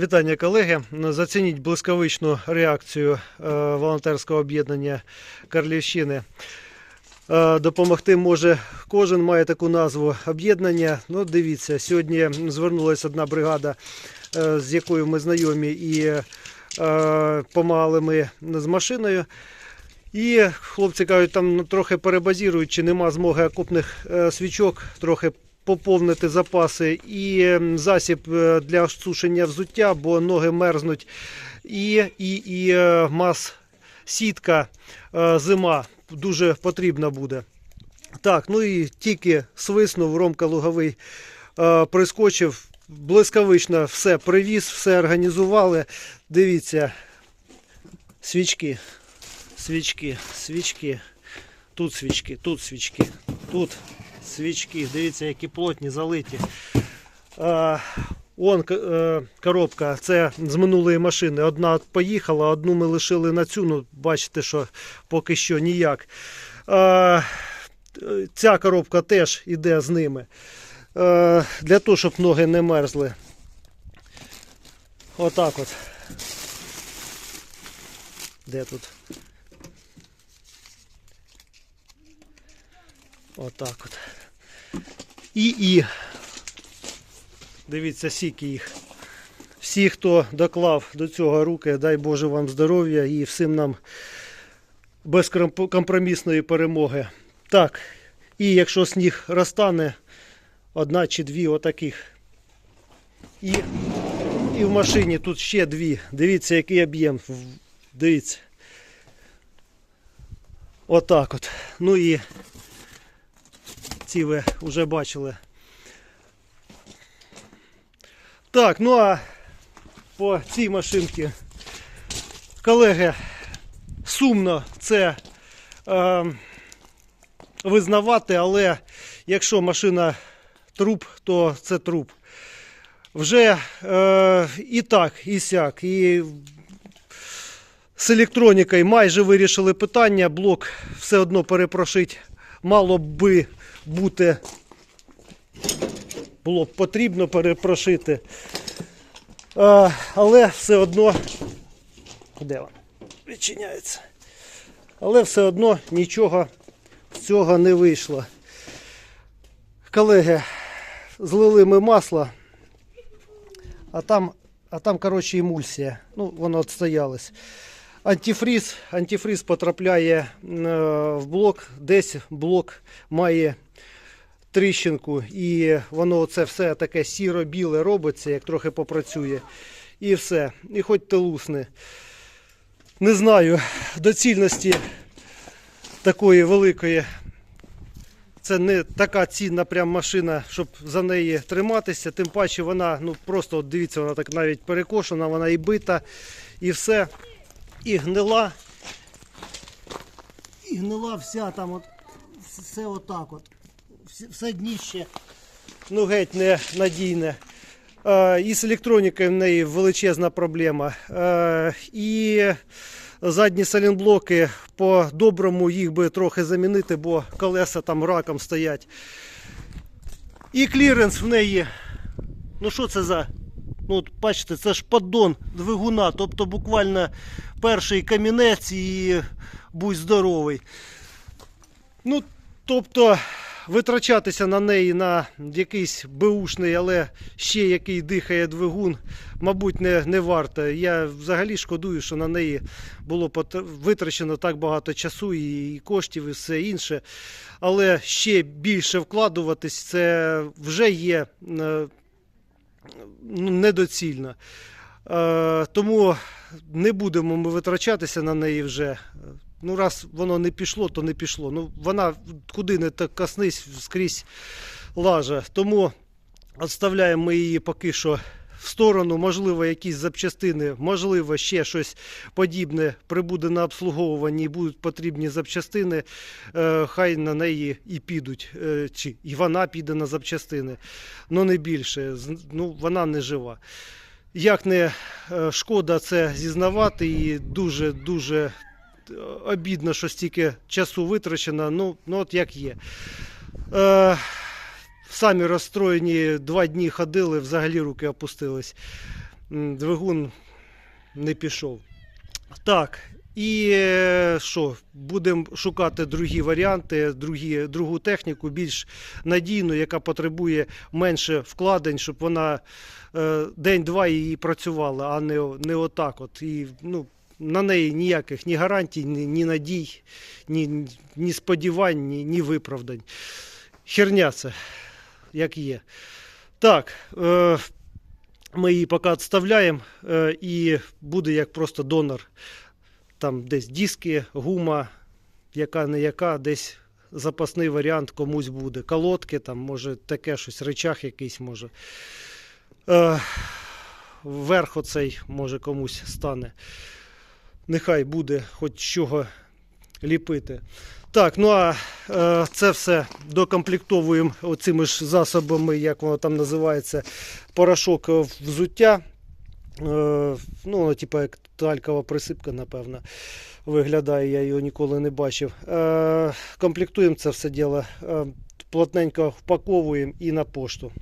Вітання, колеги. Зацініть блискавичну реакцію е, волонтерського об'єднання Карлівщини. Е, Допомогти може кожен має таку назву об'єднання. Ну, дивіться, сьогодні звернулася одна бригада, е, з якою ми знайомі, і помагали ми з машиною. І хлопці кажуть, там трохи перебазірують, чи нема змоги окопних е, свічок трохи поповнити запаси і засіб е, для сушення взуття, бо ноги мерзнуть. І, і, і е, мас сітка е, зима дуже потрібна буде. Так, ну і тільки свиснув, Ромка Луговий прискочив, блискавично все привіз, все організували. Дивіться, свічки, свічки, свічки. Тут свічки, тут свічки, тут свічки. Дивіться, які плотні, залиті. Он е, коробка, це з минулої машини. Одна поїхала, одну ми лишили на цю. Ну, бачите, що поки що ніяк. Ця коробка теж іде з ними. Для того, щоб ноги не мерзли. Отак от. Де тут? Отак от. І і. Дивіться, скільки їх. Всі, хто доклав до цього руки, дай Боже вам здоров'я і всім нам безкомпромісної перемоги. Так, і якщо сніг розтане, одна чи дві отаких. І, і в машині тут ще дві. Дивіться, який об'єм. Дивіться. Отак от. Ну і ці ви вже бачили. Так, ну а по цій машинці, колеги, сумно це е, визнавати, але якщо машина труп, то це труп. Вже е, і так, і сяк, і з електронікою майже вирішили питання, блок все одно перепрошить, мало би бути, було б потрібно перепрошити. А, але все одно, де він? Відчиняється. Але все одно нічого з цього не вийшло. Колеги, злили ми масло, а там, а там коротше, емульсія. Ну, воно відстоялось. Антифріз, антифріз потрапляє е, в блок, десь блок має тріщинку, і воно це все таке сіро-біле робиться, як трохи попрацює. І все. І хоч те лусне. Не знаю доцільності такої великої. Це не така цінна прям машина, щоб за неї триматися. Тим паче вона, ну просто от дивіться, вона так навіть перекошена, вона і бита, і все. І гнила. І гнила вся там от все отак от. Все, дніще, ну геть не надійне. Е, і з електронікою в неї величезна проблема. Е, і задні салінблоки по-доброму їх би трохи замінити, бо колеса там раком стоять. І кліренс в неї. Ну що це за? Ну, от бачите, це ж поддон двигуна, тобто буквально перший камінець і будь здоровий. Ну, тобто, витрачатися на неї на якийсь беушний, але ще який дихає двигун, мабуть, не, не варто. Я взагалі шкодую, що на неї було витрачено так багато часу і, і коштів, і все інше. Але ще більше вкладуватись, це вже є. Ну, недоцільно. Е, тому не будемо ми витрачатися на неї вже. Ну, раз воно не пішло, то не пішло. Ну, вона куди не так коснись, скрізь лаже. Тому відставляємо ми її поки що в сторону, можливо, якісь запчастини, можливо, ще щось подібне прибуде на обслуговуванні і будуть потрібні запчастини, е, хай на неї і підуть, е, чи і вона піде на запчастини, але не більше. Ну, вона не жива. Як не е, шкода це зізнавати, і дуже-дуже обідно, що стільки часу витрачено, ну, ну от як є. Самі розстроєні два дні ходили, взагалі руки опустились. двигун не пішов. Так. І е, що, будемо шукати другі варіанти, другі, другу техніку, більш надійну, яка потребує менше вкладень, щоб вона е, день-два її працювала, а не, не отак. От. І, ну, на неї ніяких ні гарантій, ні, ні надій, ні, ні сподівань, ні, ні виправдань. Херня це, як є. Так, е, ми її поки відставляємо е, і буде як просто донор. Там десь диски, гума, яка не яка, десь запасний варіант комусь буде. Колодки, там, може таке щось, речах якийсь може. Е, верх оцей може комусь стане. Нехай буде хоч чого ліпити. Так, ну а е, це все докомплектовуємо оцими ж засобами, як воно там називається, порошок е, взуття. Е, ну, типу, як талькова присипка, напевно, виглядає, я його ніколи не бачив. Е, комплектуємо це все діло, е, плотненько впаковуємо і на пошту.